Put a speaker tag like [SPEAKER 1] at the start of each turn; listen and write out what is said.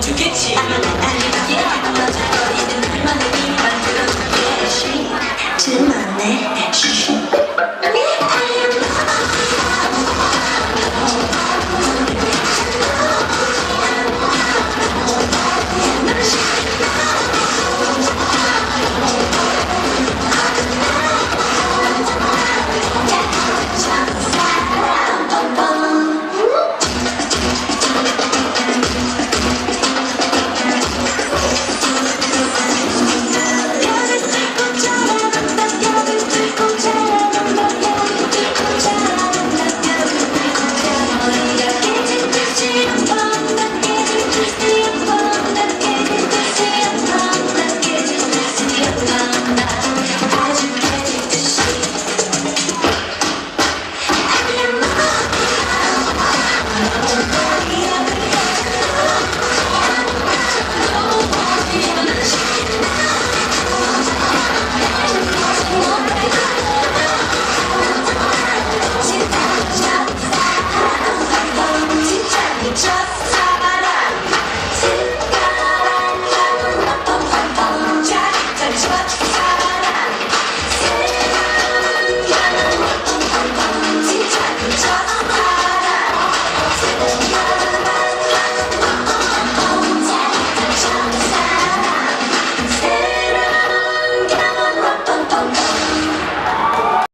[SPEAKER 1] 주겠지
[SPEAKER 2] 아니야 아니야 맞아 버리는 불만을 이미 만들어줄게 질문네